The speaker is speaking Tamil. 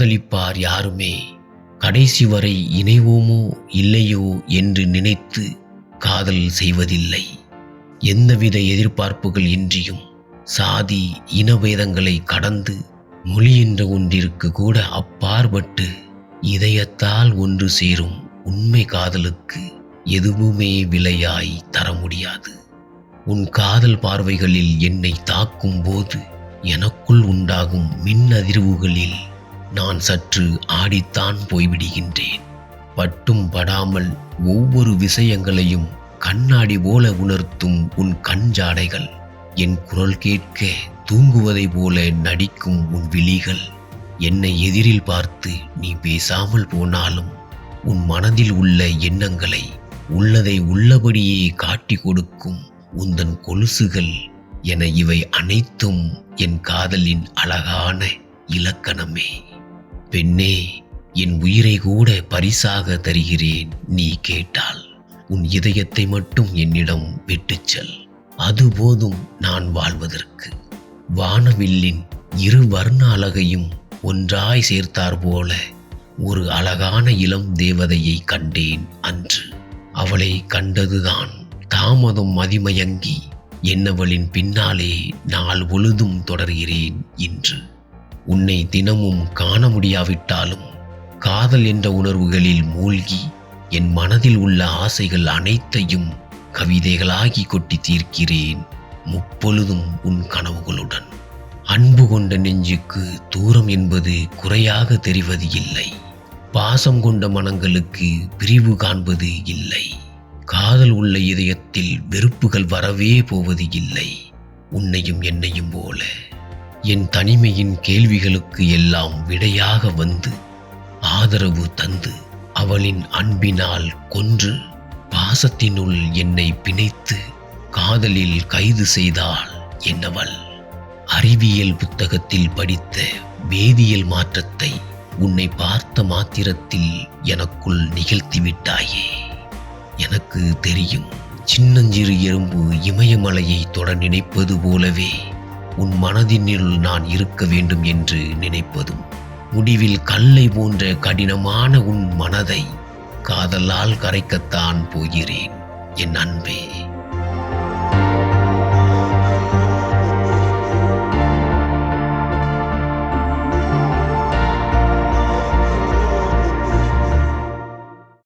காதலிப்பார் யாருமே? கடைசி வரை இணைவோமோ இல்லையோ என்று நினைத்து காதல் செய்வதில்லை. எந்தவித எதிர்பார்ப்புகள் இன்றியும் சாதி இனபேதங்களை கடந்து மொழி என்ற ஒன்றிற்கு கூட அப்பாற்பட்டு இதயத்தால் ஒன்று சேரும் உண்மை காதலுக்கு எதுவுமே விலையாய் தர முடியாது. உன் காதல் பார்வைகளில் என்னை தாக்கும் போது எனக்குள் உண்டாகும் மின் அதிர்வுகளில் நான் சற்று ஆடித்தான் போய்விடுகின்றேன். பட்டும் படாமல் ஒவ்வொரு விஷயங்களையும் கண்ணாடி போல உணர்த்தும் உன் கஞ்சாடைகள் என் குரல் கேட்க தூங்குவதை போல நடிக்கும் உன் விழிகள் என்னை எதிரில் பார்த்து நீ பேசாமல் போனாலும் உன் மனதில் உள்ள எண்ணங்களை உள்ளதை உள்ளபடியே காட்டி கொடுக்கும் உந்தன் கொலுசுகள் என இவை அனைத்தும் என் காதலின் அழகான இலக்கணமே. பெண்ணே என் உயிரை கூட பரிசாக தருகிறேன் நீ கேட்டால். உன் இதயத்தை மட்டும் என்னிடம் விட்டுச் செல். அது போதும் நான் வாழ்வதற்கு. வானவில்லின் இரு வர்ண அழகையும் ஒன்றாய் சேர்த்தார் போல ஒரு அழகான இளம் தேவதையை கண்டேன் அன்று. அவளை கண்டதுதான் தாமதம் மதிமயங்கி என்னவளின் பின்னாலே நாள் பொழுதும் தொடர்கிறேன் இன்று. உன்னை தினமும் காண முடியாவிட்டாலும் காதல் என்ற உணர்வுகளில் மூழ்கி என் மனதில் உள்ள ஆசைகள் அனைத்தையும் கவிதைகளாகி கொட்டி தீர்க்கிறேன் முப்பொழுதும் உன் கனவுகளுடன். அன்பு கொண்ட நெஞ்சுக்கு தூரம் என்பது குறையாக தெரிவது இல்லை. பாசம் கொண்ட மனங்களுக்கு பிரிவு காண்பது இல்லை. காதல் உள்ள இதயத்தில் வெறுப்புகள் வரவே போவது இல்லை. உன்னையும் என்னையும் போல. என் தனிமையின் கேள்விகளுக்கு எல்லாம் விடையாக வந்து ஆதரவு தந்து அவளின் அன்பினால் கொன்று பாசத்தினுள் என்னை பிணைத்து காதலில் கைது செய்தாள் என்னவள். அறிவியல் புத்தகத்தில் படித்த வேதியியல் மாற்றத்தை உன்னை பார்த்த மாத்திரத்தில் எனக்குள் நிகழ்த்திவிட்டாயே. எனக்கு தெரியும் சின்னஞ்சிறு எறும்பு இமயமலையை தொட நினைப்பது போலவே உன் மனதினுள் நான் இருக்க வேண்டும் என்று நினைப்பதும் முடிவில் கல்லை போன்ற கடினமான உன் மனதை காதலால் கரைக்கத்தான் போகிறேன் என் அன்பே.